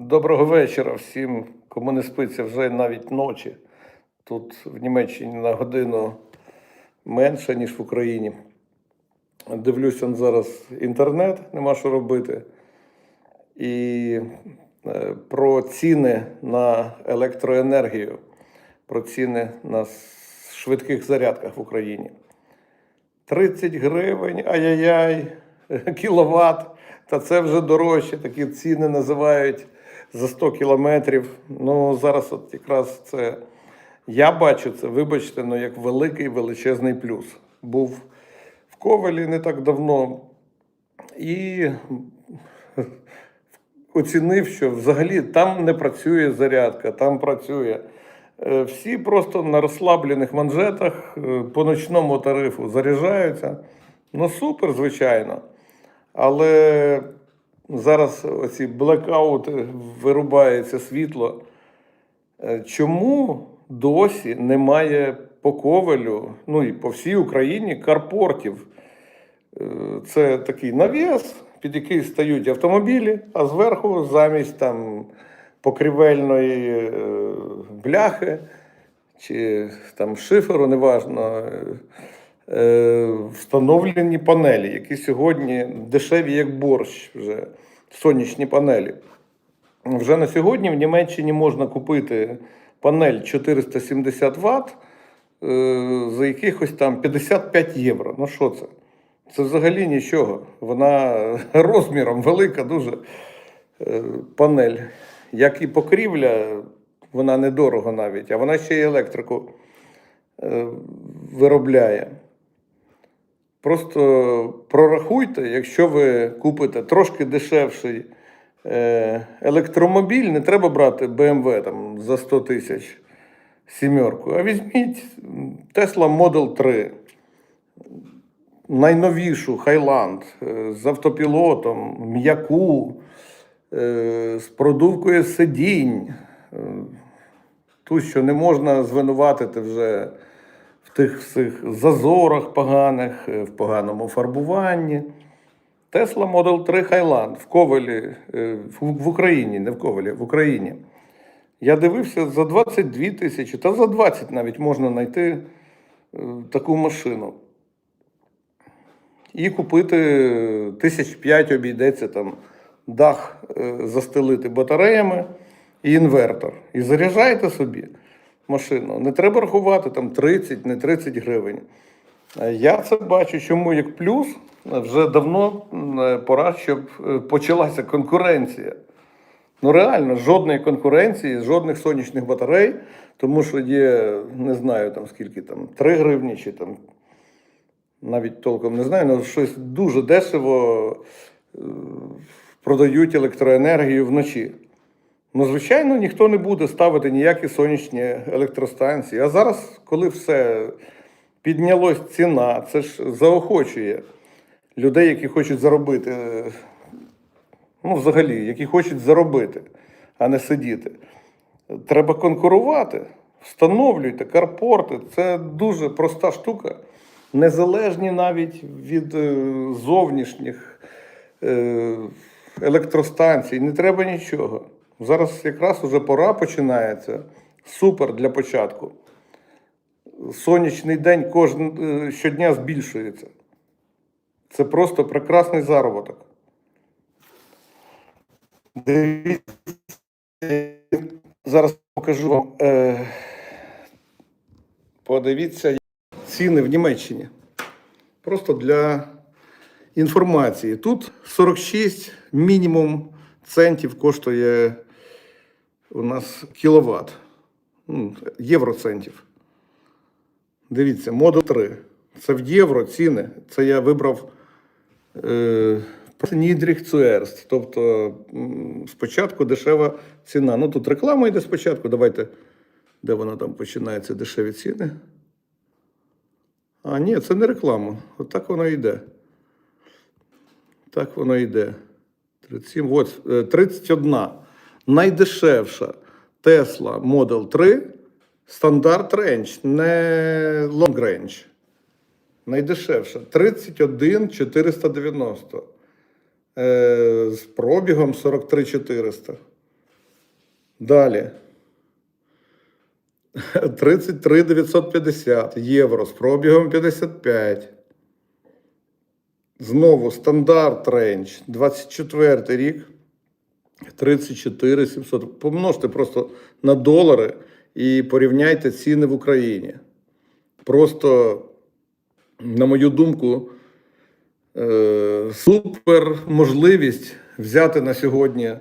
Доброго вечора всім, кому не спиться вже навіть ночі. Тут в Німеччині на годину менше, ніж в Україні. Дивлюся зараз інтернет, нема що робити. І е, про ціни на електроенергію, про ціни на швидких зарядках в Україні. 30 гривень, ай-яй-яй, кіловат. Та це вже дорожче. Такі ціни називають за 100 кілометрів. Ну, зараз от якраз це я бачу це, вибачте, ну, як великий величезний плюс. Був в Ковелі не так давно і оцінив, що взагалі там не працює зарядка, там працює. Е, Всі просто на розслаблених манжетах е, по ночному тарифу заряджаються. Ну, супер, звичайно. Але зараз оці блекаути вирубається світло. Е, Чому досі немає по Ковелю, ну і по всій Україні карпортів? Е, Це такий навіс, під який стають автомобілі, а зверху замість там покрівельної е, бляхи чи там шиферу, неважно, е, е, встановлені панелі, які сьогодні дешеві як борщ, вже сонячні панелі. Вже на сьогодні в Німеччині можна купити панель 470 Вт е, за якихось там 55 євро. Ну що це? Це взагалі нічого. Вона розміром велика, дуже е, панель. Як і покрівля, вона недорого навіть, а вона ще й електрику е, виробляє. Просто прорахуйте, якщо ви купите трошки дешевший е, електромобіль, не треба брати BMW там, за 100 тисяч сімерку, а візьміть Tesla Model 3, найновішу Highland е, з автопілотом, м'яку, е, з продувкою сидінь. Ту, що не можна звинуватити вже в тих всіх зазорах поганих, е, в поганому фарбуванні. Tesla Model 3 Highland в Ковелі, е, в Україні, не в Ковелі, в Україні. Я дивився за 22 тисячі, та за 20 навіть можна знайти е, таку машину. І купити тисяч п'ять обійдеться там дах застелити батареями і інвертор. І заряджайте собі машину. Не треба рахувати там 30, не 30 гривень. Е, Я це бачу, чому як плюс е, вже давно е, пора, щоб почалася конкуренція. Ну реально, жодної конкуренції, жодних сонячних батарей, тому що є, не знаю там скільки там, 3 гривні чи там навіть толком не знаю, але щось дуже дешево продають електроенергію вночі. Ну, звичайно, ніхто не буде ставити ніякі сонячні електростанції. А зараз, коли все піднялось ціна, це ж заохочує людей, які хочуть заробити. Ну, взагалі, які хочуть заробити, а не сидіти. Треба конкурувати. Встановлюйте карпорти. Це дуже проста штука. Незалежні навіть від е, зовнішніх е, електростанцій. Не треба нічого. Зараз якраз уже пора починається. Супер для початку. Сонячний день кожен, е, щодня збільшується. Це просто прекрасний заробіток. Дивіться, зараз покажу вам. Е, подивіться ціни в Німеччині. Просто для інформації. Тут 46 мінімум центів коштує у нас кіловат. Ну, Євроцентів. Дивіться, Model 3. Це в євро ціни. Це я вибрав е, Нідріх Цуерст. Тобто спочатку дешева ціна. Ну тут реклама йде спочатку. Давайте, де вона там починається дешеві ціни. А, ні, це не реклама. От так воно йде. Так воно йде. 37, от, е, 31. Найдешевша Tesla Model 3 стандарт рейндж, не long range. Найдешевша 31 490. Е, з пробігом 43 400. Далі. 33 950 євро з пробігом 55. Знову стандарт рейндж. 24 рік. 34 700. Помножте просто на долари і порівняйте ціни в Україні. Просто, на мою думку, е, супер можливість взяти на сьогодні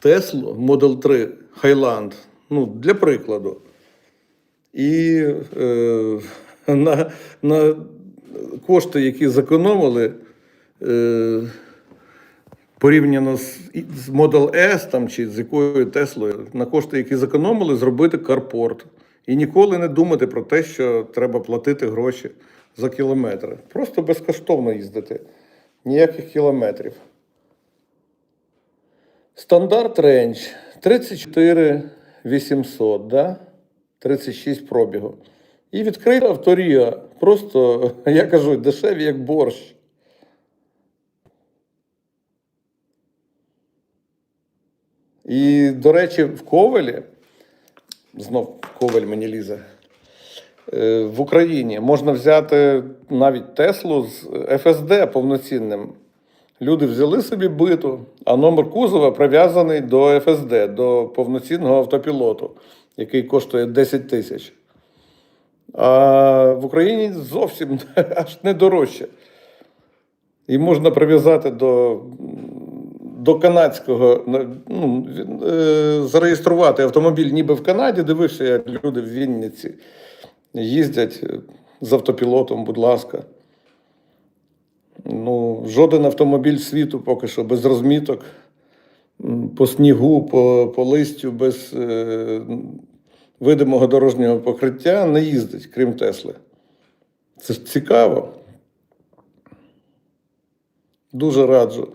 Теслу Model 3 Highland, ну, для прикладу. І е, на, на кошти, які зекономили, е, порівняно з, Model S там, чи з якою Теслою, на кошти, які зекономили, зробити карпорт. І ніколи не думати про те, що треба платити гроші за кілометри. Просто безкоштовно їздити. Ніяких кілометрів. Стандарт рейндж 34 800, да? 36 пробігу. І відкрита авторія. Просто, я кажу, дешеві як борщ. І, до речі, в Ковелі, знов Ковель мені лізе, е, в Україні можна взяти навіть Теслу з FSD повноцінним. Люди взяли собі биту, а номер кузова прив'язаний до FSD, до повноцінного автопілоту, який коштує 10 тисяч. А в Україні зовсім аж не дорожче. І можна прив'язати до, до канадського, ну, е, зареєструвати автомобіль ніби в Канаді. Дивився, як люди в Вінниці їздять з автопілотом, будь ласка. Ну, жоден автомобіль світу поки що без розміток, по снігу, по, по листю, без е, видимого дорожнього покриття не їздить, крім Тесли. Це ж цікаво. Дуже раджу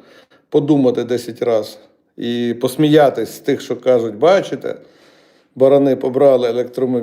подумати 10 разів і посміятись з тих, що кажуть, бачите, барани побрали електромобіль.